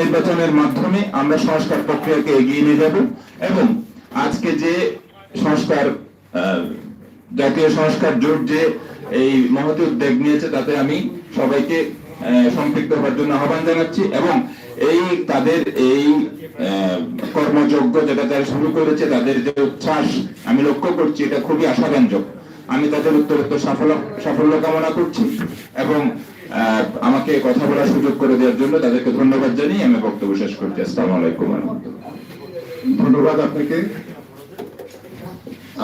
নির্বাচনের মাধ্যমে আমরা সংস্কার প্রক্রিয়াকে এগিয়ে নিয়ে যাব এবং আজকে যে সংস্কার জাতীয় সংস্কার জোট যে এই মহতি উদ্যোগ নিয়েছে, তাতে আমি সবাইকে সম্পৃক্ত হওয়ার জন্য আহ্বান জানাচ্ছি এবং এই তাদের এই কর্মযজ্ঞ যেটা তারা শুরু করেছে, তাদের যে উচ্ছ্বাস আমি লক্ষ্য করছি, এটা খুবই আশাব্যঞ্জক। আমি তাদের উত্তরোত্তর সাফল্য সাফল্য কামনা করছি এবং আমাকে কথা বলার সুযোগ করে দেওয়ার জন্য তাদেরকে ধন্যবাদ জানিয়ে আমি বক্তব্য শেষ করছি। আসসালামু আলাইকুম ধন্যবাদ আপনাকে।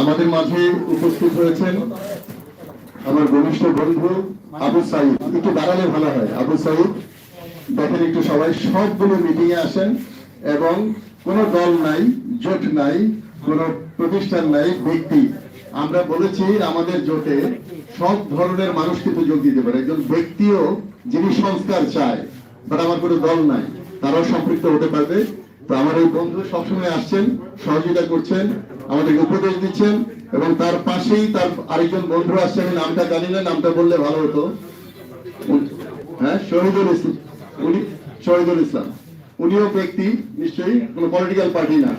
আমাদের মাঝে উপস্থিত হয়েছেন আমার ঘনিষ্ঠ বন্ধু আবু সাইদ। একটু দাঁড়ালে ভালো হয়। আবু সাইদ, দেখেন একটু সবাই, সবগুলো মিটিং এ আসেন এবং কোন দল নাই, জোট নাই, কোন প্রতিষ্ঠান নাই, ব্যক্তি। আমরা বলেছি আমাদের জোটে সব ধরনের মানুষ কিন্তু যোগ দিতে পারে। একজন ব্যক্তিও যিনি সংস্কার চায়, বাট আমার কোনো দল নাই, তারাও সম্পৃক্ত হতে পারবে। তো আমার এই বন্ধু সবসময় আসছেন, সহযোগিতা করছেন, আমাদেরকে উপদেশ দিচ্ছেন, এবং তার পাশেই তার আরেকজন বন্ধু আসছে, আমি নামটা জানি না, নামটা বললে ভালো হতো। হ্যাঁ শহীদুল ইসলাম। উনি শহীদুল ইসলাম। উনিও ব্যক্তি, নিশ্চয়ই, কোনো পলিটিক্যাল পার্টি না।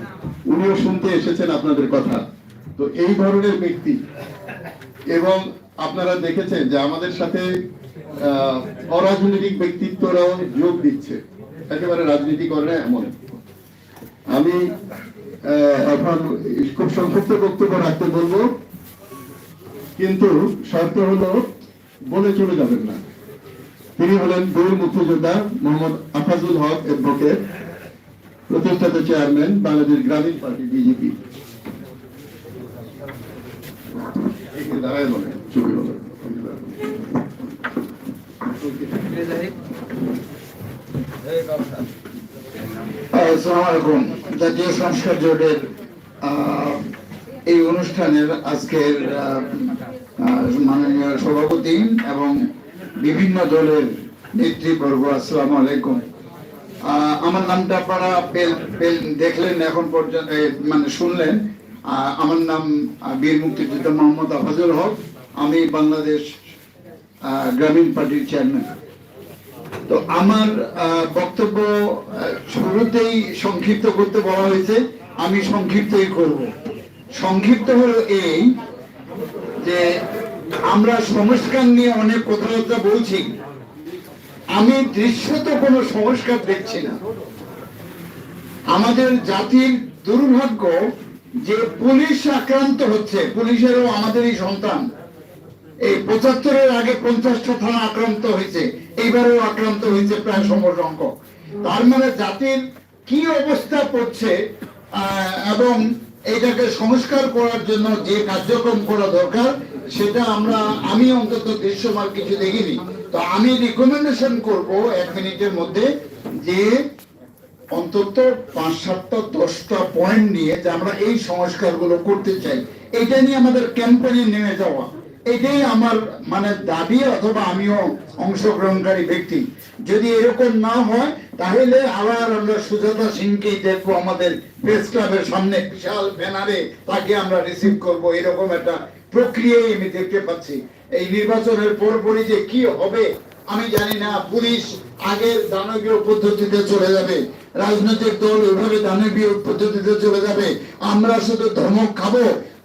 উনিও শুনতে এসেছেন আপনাদের কথা। তো এই ধরনের ব্যক্তি এবং আপনারা দেখেছেন যে আমাদের সাথে অরাজনৈতিক ব্যক্তিত্বরাও যোগ দিচ্ছে। একেবারে রাজনীতি করে না এমন। আমি এখন খুব সংক্ষিপ্ত বক্তব্য রাখতে বলব। কিন্তু শর্ত হলো, বলে চলে যাবেন না। তিনি হলেন বীর মুক্তিযোদ্ধা, মোহাম্মদ আফাজুল হক এডভোকেট প্রতিষ্ঠাতা chairman, Bangladesh Grameen party BJP. দাঁড়ায় বলেন। জাতীয় জোটের এই অনুষ্ঠানের আজকের মাননীয় সভাপতি এবং বিভিন্ন দলের নেতৃবর্গ আসসালামু আলাইকুম আমার নামটা আপনারা দেখলেন এখন পর্যন্ত মানে শুনলেন। আমার নাম বীর মুক্তিযোদ্ধা মোহাম্মদ আফাজুল হক। আমি বাংলাদেশ গ্রামীণ পার্টির চেয়ারম্যান তো আমার বক্তব্য শুরুতেই সংক্ষিপ্ত করতে বলা হয়েছে, আমি সংক্ষিপ্তই করব। সংক্ষিপ্ত হলো এই যে আমরা সংস্কার নিয়ে অনেক কথাবার্তা বলছি। আমি দৃশ্যত কোনো সংস্কার দেখছি না। আমাদের জাতির দুর্ভাগ্য যে পুলিশ আক্রান্ত হচ্ছে, পুলিশেরও আমাদেরই সন্তান। এই পঁচাত্তরের আগে পঞ্চাশটা থানা আক্রান্ত হয়েছে, এইবারেও আক্রান্ত হয়েছে প্রায় সমসংখ্যক তার মানে জাতির কি অবস্থা পড়ছে এবং এইটাকে সংস্কার করার জন্য যে কার্যক্রম করা দরকার, সেটা আমরা, আমি অন্তত দৃশ্যমান কিছু দেখিনি। তো আমি রিকমেন্ডেশন করব এক মিনিটের মধ্যে যে অন্তত পাঁচ সাতটা, দশটা পয়েন্ট নিয়ে যে আমরা এই সংস্কারগুলো করতে চাই। এটা নিয়ে আমাদের ক্যাম্পেইনে নেমে যাওয়া। এটাই আমার মানে দাবি অথবা আমিও অংশগ্রহণকারী ব্যক্তি। যদি এরকম না হয়, তাহলে আবার আমরা সুজাতা সিংকেই দেখব আমাদের প্রেস ক্লাবের সামনে, বিশাল ব্যানারে তাকে আমরা রিসিভ করব। এরকম একটা প্রক্রিয়াই আমি দেখতে পাচ্ছি। এই নির্বাচনের পরপরই যে কি হবে, আমি জানি না। পুলিশ আগের দানবীয় পদ্ধতিতে চলে যাবে। রাজনৈতিক দল ওইভাবে দানবীয় পদ্ধতিতে চলে যাবে। আমরা শুধু ধমক খাব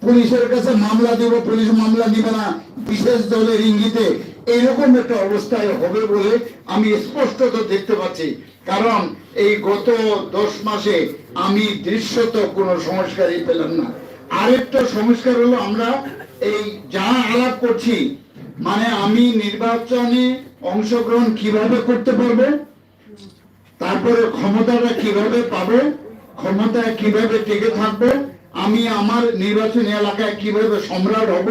পুলিশের কাছে মামলা দেব, পুলিশ মামলা নিবে না। বিশেষ দলের ইঙ্গিতে এইরকম একটা অবস্থায় হবে বলে আমি স্পষ্টত দেখতে পাচ্ছি। কারণ এই গত দশ মাসে আমি দৃশ্যত কোনো সংস্কারই পেলাম না। আরেকটা সংস্কার হলো আমরা এই যা আলাপ করছি মানে আমি নির্বাচনে অংশগ্রহণ কীভাবে করতে পারব, তারপরে ক্ষমতাটা কীভাবে পাবো, ক্ষমতায় কীভাবে টিকে থাকব আমি আমার নির্বাচনী এলাকায় কীভাবে সম্রাট হব,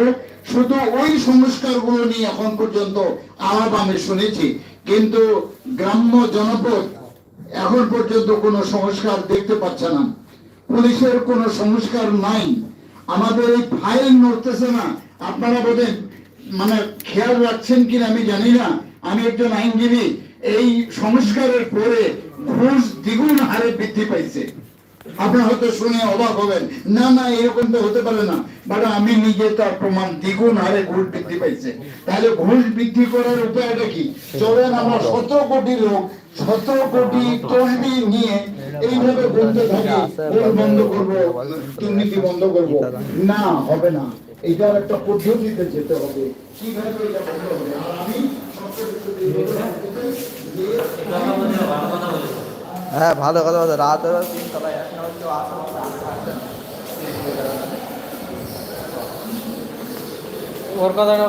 শুধু ওই সংস্কারগুলো নিয়ে এখন পর্যন্ত আলাপ আমি শুনেছি। কিন্তু গ্রাম্য জনপদ এখন পর্যন্ত কোনো সংস্কার দেখতে পাচ্ছে না। পুলিশের কোনো সংস্কার নাই। আমাদের এই ফাইল নড়তেছে না। আপনারা বোধহয় মানে খেয়াল রাখছেন কিনা আমি জানি না। আমি একজন আইনজীবী। এই সংস্কারের পরে ঘুষ দ্বিগুণ হারে বৃদ্ধি পাইছে। আপনারা হয়তো শুনে অবাক হবেন না না এরকম তো হতে পারে না বাট আমি নিজে তার প্রমাণ দ্বিগুণ হারে ঘুষ বৃদ্ধি পাইছে তাহলে ঘুষ বৃদ্ধি করার উপায়টা কি চলেন আমরা সতেরো কোটি লোক সতেরো কোটি তসবি নিয়ে এইভাবে বলতে থাকি ঘুষ বন্ধ করব দুর্নীতি বন্ধ করব না হবে না এটার একটা পদ্ধতিতে যেতে হবে কীভাবে এটা বন্ধ হবে আর আমি হ্যাঁ ভালো কথা বলছে। রাত হলো তিনতলায় এখনও কেউ আসে। ওর কথাটা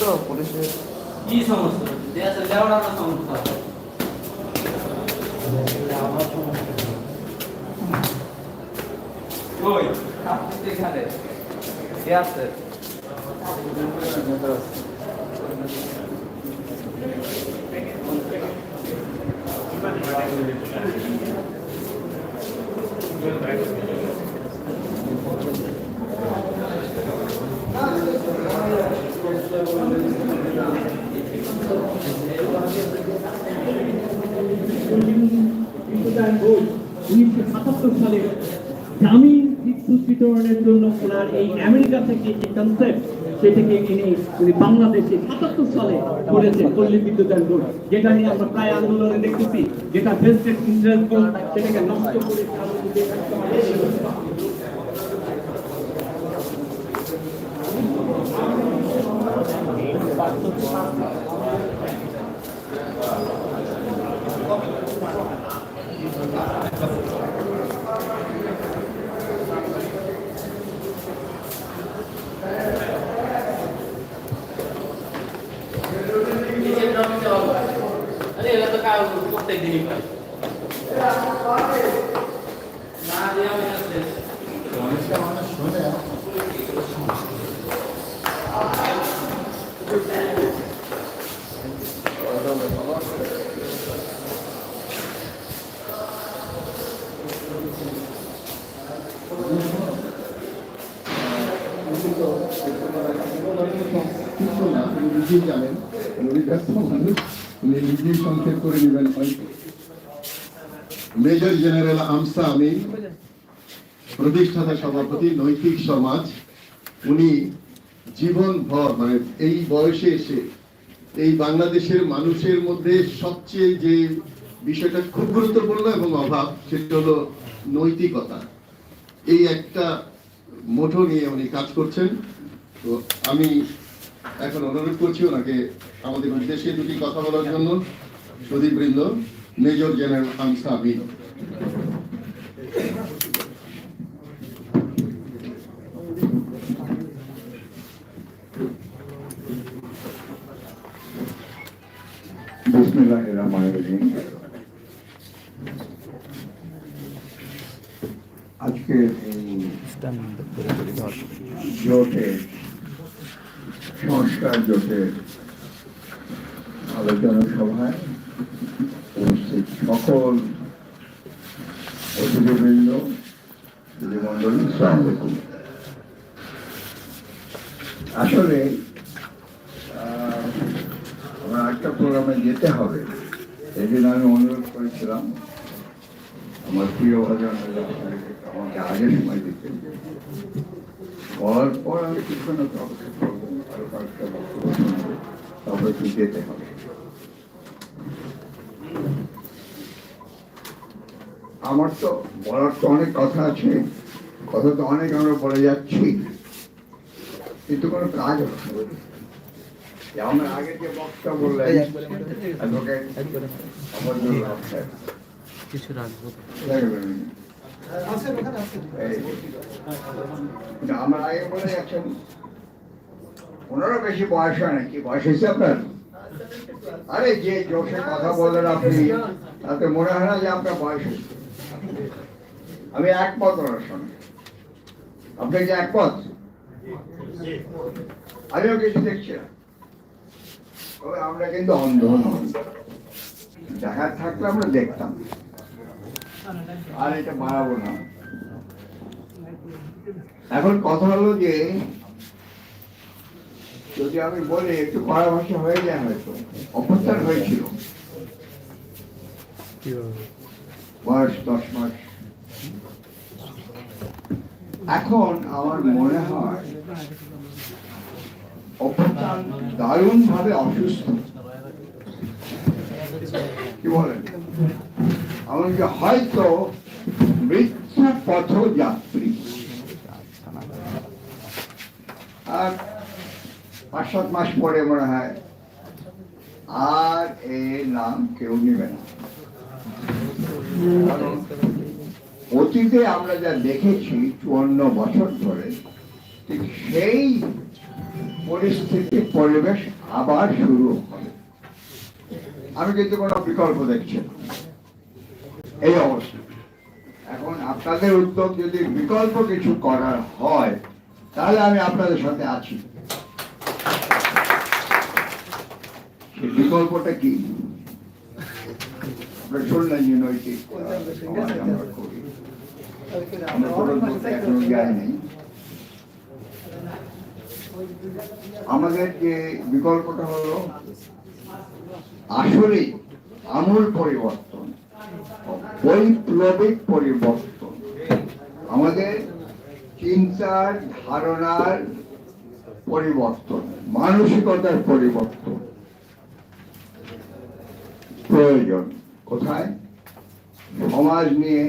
সমস্যা পুলিশের কি সমস্যা? দেশের লেওড়ার সমস্যা কই? আপনি এখানে। কে আছে। উনিশশো সাতাত্তর সালে বিতরণের জন্য ওনার এই আমেরিকা থেকে যে কনসেপ্ট সেটাকে এনে উনি বাংলাদেশে সাতাত্তর সালে করেছে পল্লী বিদ্যুতায়ন বোর্ড, যেটা নিয়ে আমরা প্রায় আন্দোলনে দেখতেছি, যেটা ভেস্টেড ইন্টারেস্ট বোর্ড সেটাকে নষ্ট করে আরে এরা তো কাজ প্রত্যেক দিনই পাই নিজেই জানেন। উনি মানুষ উনি নিজেই সংক্ষেপ করে নেবেন মেজর জেনারেল আমসা আমি প্রতিষ্ঠাতা সভাপতি নৈতিক সমাজ, উনি জীবন ভর মানে এই বয়সে এসে এই বাংলাদেশের মানুষের মধ্যে সবচেয়ে যে বিষয়টা খুব গুরুত্বপূর্ণ এবং অভাব, সেটা হলো নৈতিকতা। এই একটা মোটো নিয়ে উনি কাজ করছেন। তো আমি এখন অনুরোধ করছি ওনাকে আমাদের উদ্দেশ্যে দুটি কথা বলার জন্য। সুদীপ বৃন্দ মেজর জেনারেল আমসা আমিন বিসমিল্লাহির রহমানির রহিম আজকে এই জোটে সংস্কার জোটে আলোচনা সভায় উপস্থিত সকল অতিথিবৃন্দ দিদিমণ্ডলী সালাম আলাইকুম আসলে আমার একটা প্রোগ্রামে যেতে হবে। সেদিন আমি অনুরোধ করেছিলাম, আমার প্রিয় ভাজন আমাকে আগে সময় দিতেন বলার পর আমি কিছুক্ষণ অপেক্ষা করব আরও কয়েকটা বক্তব্য যেতে হবে। আমার তো বলার তো অনেক কথা আছে, কথা তো অনেক আমরা বলে যাচ্ছি। কিন্তু কোনো কাজ হচ্ছে না। যে আমরা আগে যে বক্তা বললেন অ্যাডভোকেট অমরজুল হক সাহেব। কিছু রাখব দেখবেন। এই, না, আমরা আগে বলে যাচ্ছেন ওনারও বেশি বয়স হয় নাকি বয়স হয়েছে আপনার আরে যে জোশে কথা বললেন আপনি তাতে মনে হয় না যে আপনার বয়স হয়েছে আমি একমত ওনার সঙ্গে আপনি কি একমত আমিও কিছু দেখছি না। তবে আমরা কিন্তু অন্ধ দেখার থাকলে আমরা দেখতাম। আর এটা বাড়াবো না। এখন কথা হলো যে, যদি আমি বলি, একটু ভাষা হয়ে যায় হয়তো। অভ্যুত্থান হয়েছিল। বয়স দশ মাস। এখন আমার মনে হয় দারুণ ভাবে অসুস্থ। কি বলেন? এমনকি হয়তো মৃত্যু পথ যাত্রী আর পাঁচ সাত মাস পরে মনে হয় আর এর নাম কেউ নেবে না। অতীতে আমরা যা দেখেছি, চুয়ান্ন বছর ধরে সেই পরিস্থিতি, পরিবেশ আবার শুরু হবে। আমি কিন্তু কোনো বিকল্প দেখছি না। এই অবস্থা। এখন আপনাদের উদ্যোগ যদি বিকল্প কিছু করার হয়, তাহলে আমি আপনাদের সাথে আছি। বিকল্পটা কি? আমরা শুনলেন যে নৈতিক যাই নাই। আমাদের যে বিকল্পটা হলো আসলে আমূল পরিবর্তন, বৈপ্লবিক পরিবর্তন। আমাদের চিন্তার, ধারণার পরিবর্তন, মানসিকতার পরিবর্তন। প্রয়োজন। কোথায়? সমাজ নিয়ে,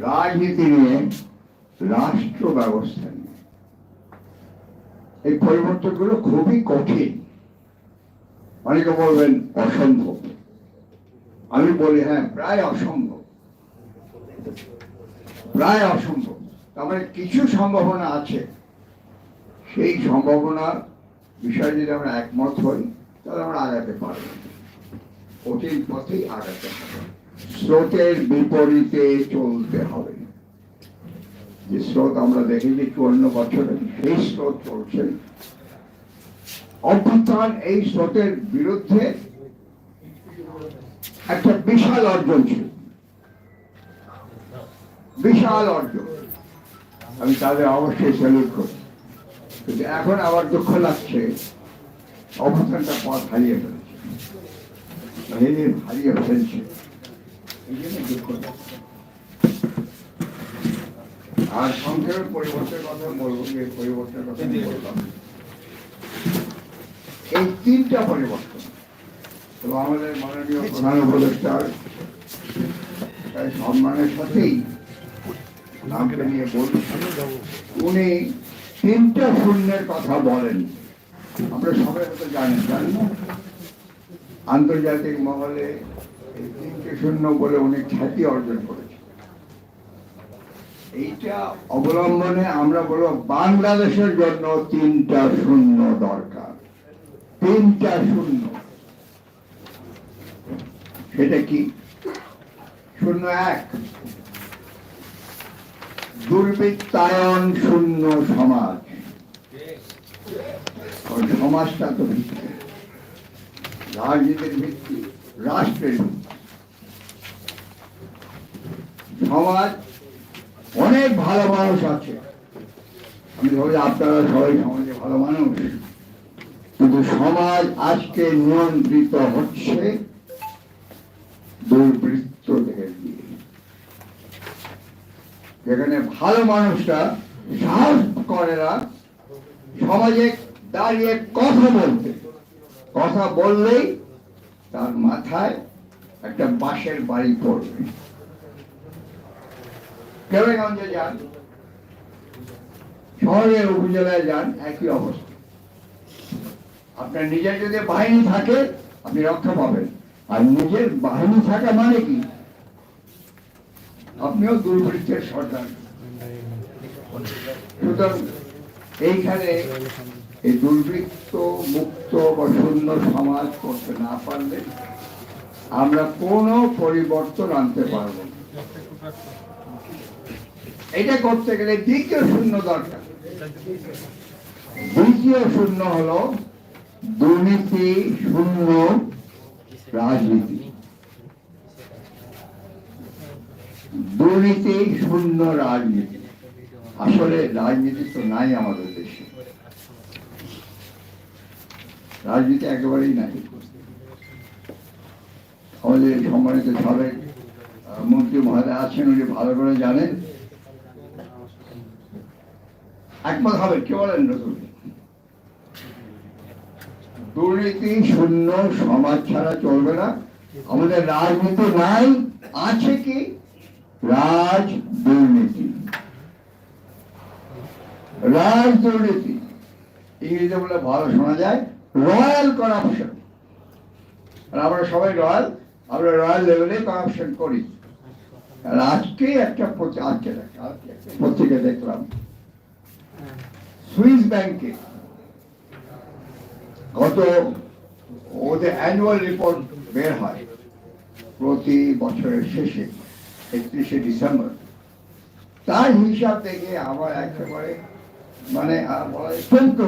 রাজনীতি নিয়ে রাষ্ট্র ব্যবস্থা নিয়ে। এই পরিবর্তনগুলো খুবই কঠিন। অনেকে বলবেন অসম্ভব। আমি বলি হ্যাঁ প্রায় অসম্ভব। প্রায় অসম্ভব। তার মানে কিছু সম্ভাবনা আছে। সেই সম্ভাবনার বিষয়ে যদি আমরা একমত হই, তাহলে আমরা আগাতে পারব। কঠিন পথেই আগাতে হবে। স্রোতের বিপরীতে চলতে হবে। যে স্রোত আমরা দেখেছি চুয়ান্ন বছরে সেই স্রোত চলছে। অভ্যুত্থান এই স্রোতের বিরুদ্ধে একটা বিশাল অর্জন ছিল। বিশাল অর্জন। আমি তাদের অবশ্যই স্যালুট করি। কিন্তু এখন আবার দুঃখ লাগছে অবস্থানটা পথ হারিয়ে ফেলছে। হারিয়ে ফেলছে। এই জন্য দুঃখ লাগছে। আর সংক্ষেপে পরিবর্তনের কথা বলব যে পরিবর্তনের কথা বললাম। এই তিনটা পরিবর্তন তো আমাদের মাননীয় প্রধান উপদেষ্টার তাই সম্মানের সাথেই নামটা নিয়ে বলছি উনি তিনটা শূন্যের কথা বলেন। আমরা সবাই হয়তো জানি জানেন না? আন্তর্জাতিক মহলে এই তিনটে শূন্য বলে উনি খ্যাতি অর্জন করেছেন। এইটা অবলম্বনে আমরা বলব বাংলাদেশের জন্য তিনটা শূন্য দরকার। তিনটা শূন্য। সেটা কি? শূন্য এক। দুর্বৃত্তায়ন শূন্য সমাজ। সমাজটা তো ভিত্তি রাজনীতির ভিত্তি, রাষ্ট্রের ভিত্তি। সমাজ অনেক ভালো মানুষ আছে। আমি ভাবি আপনারা সবাই সমাজে ভালো মানুষ। কিন্তু সমাজ আজকে নিয়ন্ত্রিত হচ্ছে দুর্বৃত্তদের দিয়ে। যেখানে ভালো মানুষরা সাহস করে না, সমাজে দাঁড়িয়ে কথা বলতে। কথা বললেই তার মাথায় একটা বাঁশের বাড়ি পড়বে। কেরাগঞ্জে যান? শহরে উপজেলায় যান, একই অবস্থা। আপনার নিজের যদি বাহিনী থাকে, আপনি রক্ষা পাবেন। আর নিজের বাহিনী থাকা মানে কি? আপনিও দুর্বৃত্তের সর্দার। সুতরাং এইখানে এই দুর্বৃত্ত, মুক্ত বা শূন্য সমাজ করতে না পারলে আমরা কোনো পরিবর্তন আনতে পারব না। এটা করতে গেলে দ্বিতীয় শূন্য দরকার। দ্বিতীয় শূন্য হলো দুর্নীতি শূন্য রাজনীতি। দুর্নীতি শূন্য রাজনীতি। আসলে রাজনীতি তো নাই আমাদের দেশে। রাজনীতি একেবারেই নাই। আমাদের সম্মানিত সাবেক মন্ত্রী মহোদয় আছেন, উনি ভালো করে জানেন। একমত হবে, কে বলেন নতুন দুর্নীতি শূন্য, সমাজ ছাড়া চলবে না। আমাদের রাজনীতি নাই, আছে কি? রাজ দুর্নীতি। রাজ দুর্নীতি। ইংরেজিতে বলে ভালো শোনা যায়, রয়্যাল করাপশন। আর আমরা সবাই রয়্যাল, আমরা রয়্যাল লেভেলে করাপশন করি। আর আজকে একটা আজকে একটা পত্রিকা দেখলাম। সুইস ব্যাংকে গত ওদের অ্যানুয়াল রিপোর্ট বের হয় প্রতি বছরের শেষে, একত্রিশে ডিসেম্বর তার হিসাব দেখে আমার একেবারে মানে চমকে।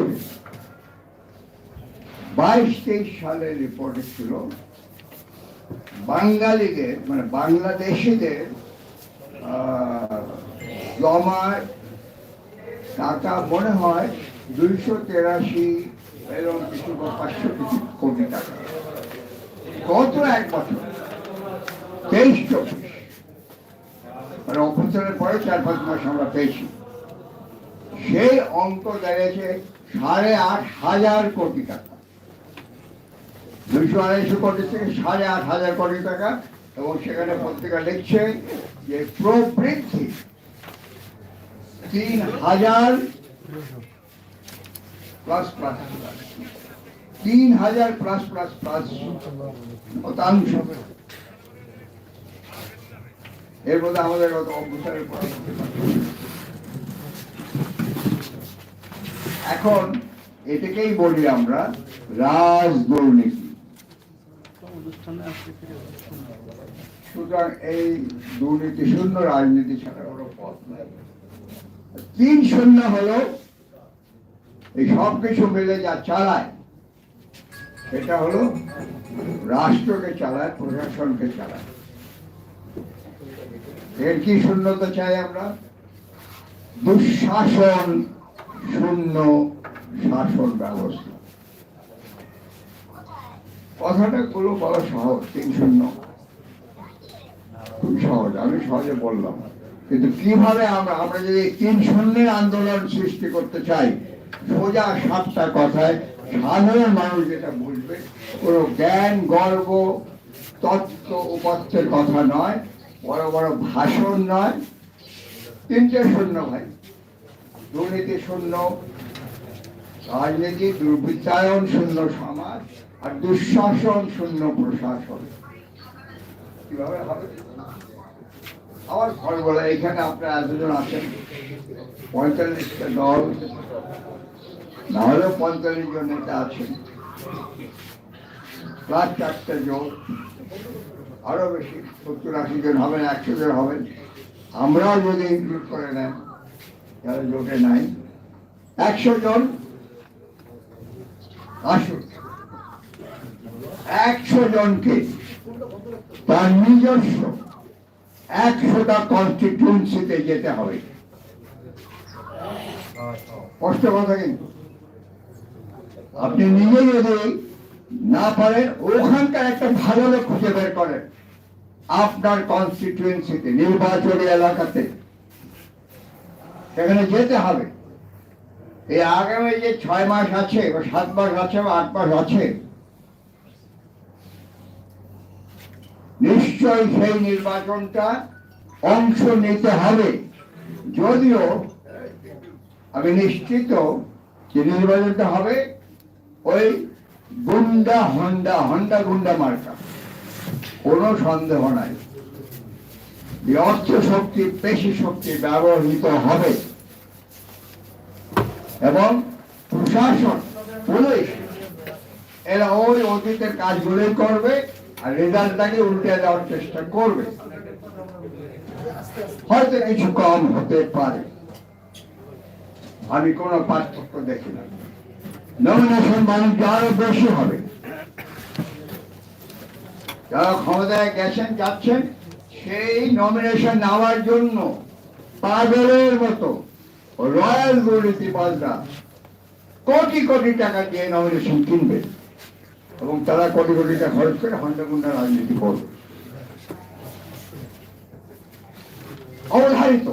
বাইশ তেইশ সালের রিপোর্টে ছিল, বাঙালিদের মানে বাংলাদেশিদের জমার টাকা মনে হয় দুইশো তেরাশি এরকম কিছু বা পাঁচশো কিছু কোটি টাকা। গত এক বছর, তেইশ চব্বিশ। মানে অভ্যন্তরের পরে চার পাঁচ মাস আমরা পেয়েছি। সেই অঙ্ক দাঁড়িয়েছে সাড়ে আট হাজার কোটি টাকা। দুইশো আড়াইশো কোটি থেকে সাড়ে আট হাজার কোটি টাকা এবং সেখানে পত্রিকা লিখছে যে প্রবৃদ্ধি তিন হাজার প্লাস প্লাস তিন হাজার প্লাস প্লাস প্লাস শতাংশ এর মধ্যে আমাদের অভ্যুত্থানের পর। এখন এটাকেই বলি আমরা রাজ দুর্নীতি সুতরাং এই দুর্নীতি শূন্য রাজনীতি ছাড়া কোনো পথ নাই। তিন শূন্য হলো এই সব কিছু মিলে যা চালায়, সেটা হলো রাষ্ট্রকে চালায়, প্রশাসনকে চালায়। এর কি শূন্যতা চাই আমরা? দুঃশাসন শূন্য শাসন ব্যবস্থা। কথাটা গুলো বলা সহজ, তিন শূন্য। খুব সহজ, আমি সহজে বললাম। কিন্তু কীভাবে আমরা আমরা যদি তিন শূন্যের আন্দোলন সৃষ্টি করতে চাই, সোজা সাতটা কথায়, সাধারণ মানুষ যেটা বুঝবে, কোনো জ্ঞান, গর্ব, তত্ত্ব উপাত্তের কথা নয়, বড় বড় ভাষণ নয়। তিনটে শূন্য ভাই। দুর্নীতি শূন্য, রাজনীতি দুর্বৃত্তায়ন শূন্য সমাজ, আর দুঃশাসন শূন্য প্রশাসন। কীভাবে হবে? আমার ঘর বলে এখানে আপনারা এতজন আছেন পঁয়তাল্লিশটা দল, না হলেও পঁয়তাল্লিশ জন নেতা আছেন। প্লাস চারটে জোর, আরও বেশি, সত্তর আশি জন হবেন, একশো জন হবেন। আমরাও যদি ইনক্লুড করে নেন যারা জোটে নাই। একশো জন, আসুন। একশো জনকে তার নিজস্ব একশোটা কনস্টিটিউন্সিতে যেতে হবে। কষ্ট কথা কিন্তু। আপনি নিজে যদি না পারেন, ওখানকার একটা ভালো লোক খুঁজে বের করেন। আপনার কনস্টিটিউয়েন্সিতে নির্বাচনী এলাকাতে। সেখানে যেতে হবে। এই আগামী যে ছয় মাস আছে, বা সাত মাস আছে, বা আট মাস আছে নিশ্চয়ই সেই নির্বাচনটা অংশ নিতে হবে। যদিও আমি নিশ্চিত যে নির্বাচনটা হবে ওই গুন্ডা হন্ডা হন্ডা গুন্ডা মার্কা। কোনো সন্দেহ নাই। এই অর্থ শক্তি, পেশি শক্তি ব্যবহৃত হবে। এবং প্রশাসন, পুলিশ, এরা ওই অতীতের কাজগুলোই করবে। আর রেজাল্টটাকে উল্টে দেওয়ার চেষ্টা করবে। হয়তো কিছু কম হতে পারে। আমি কোনো পার্থক্য দেখি না। নমিনেশন বাণিজ্য আরও বেশি হবে। যারা ক্ষমতায় গেছেন, যাচ্ছেন, সেই নমিনেশন নেওয়ার জন্য পাগলের মতো রয়্যাল দুর্নীতিবাজরা কোটি কোটি টাকা দিয়ে নমিনেশন কিনবে। এবং তারা কোটি কোটি টাকা খরচ করে হন্ডা গুন্ডা রাজনীতি করবে। অবধারিত।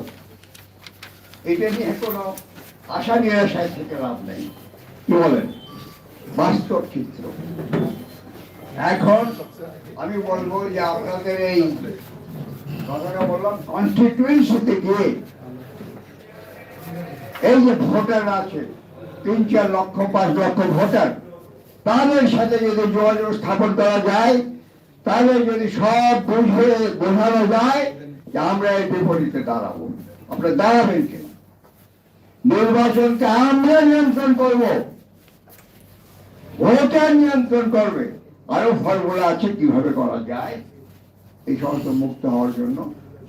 এটা নিয়ে কোনো আশা নিরাশায় থেকে লাভ নেই। কি বলেন? বাস্তব চিত্র। এখন আমি বলব যে আপনাদের এই কথাটা বললাম কনস্টিটুয়েন্সিতে গিয়ে এই যে ভোটার আছে, তিন চার লক্ষ, পাঁচ লক্ষ ভোটার তাদের সাথে যদি যোগাযোগ স্থাপন করা যায়, তাহলে যদি সব বুঝে বোঝানো যায়, যে আমরা এই বিপরীতে দাঁড়াবো। আপনারা দাঁড়াবেন কিনা নির্বাচনকে আমরা নিয়ন্ত্রণ করব। ভোটার নিয়ন্ত্রণ করবে। আরও ফর্মুলা আছে কীভাবে করা যায়? এই সমস্ত মুক্ত হওয়ার জন্য।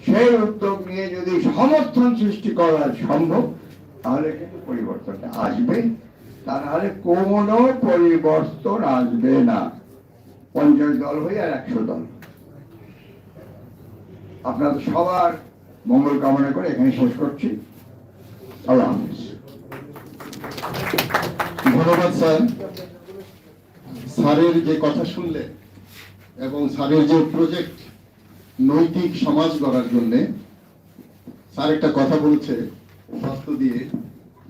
সেই উদ্যোগ নিয়ে যদি সমর্থন সৃষ্টি করা সম্ভব, তাহলে কিন্তু পরিবর্তনটা আসবে। তা নাহলে কোনো পরিবর্তন আসবে না। পঞ্চাশ দল হয়ে আর একশো দল। আপনাদের সবার মঙ্গল কামনা করে এখানে শেষ করছি। আল্লাহ ধন্যবাদ, স্যার। স্যারের যে কথা শুনলেন এবং স্যারের যে প্রজেক্ট নৈতিক সমাজ গড়ার জন্যে, স্যার একটা কথা বলছে শর্ত দিয়ে।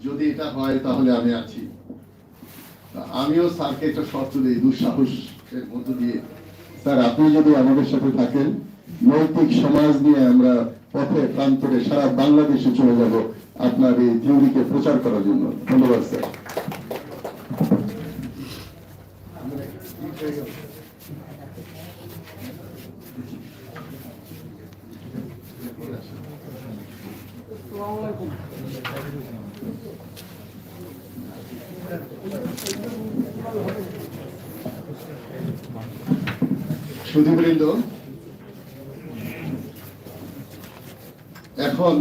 যদি এটা হয় তাহলে আমি আছি। আমিও স্যারকে একটা শর্ত দিই, দুঃসাহসের মধ্য দিয়ে। স্যার, আপনি যদি আমাদের সাথে থাকেন, নৈতিক সমাজ নিয়ে আমরা পথে প্রান্তরে সারা বাংলাদেশে চলে যাব আপনার এই থিওরিকে প্রচার করার জন্য। ধন্যবাদ, স্যার। সুধীবৃন্দ এখন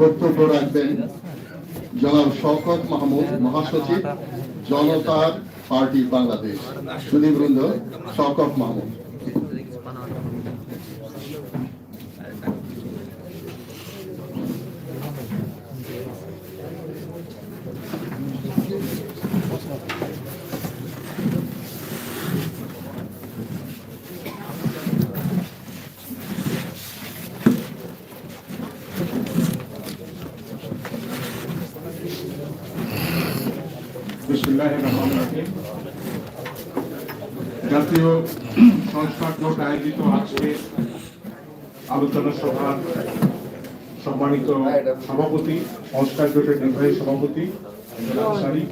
বক্তব্য রাখবেন জনাব শওকত মাহমুদ মহাসচিব জনতার পার্টি বাংলাদেশ। সুধীবৃন্দ শওকত মাহমুদ। আলোচনা সভার সম্মানিত সভাপতি সংস্কার জোটের নির্বাহী সভাপতি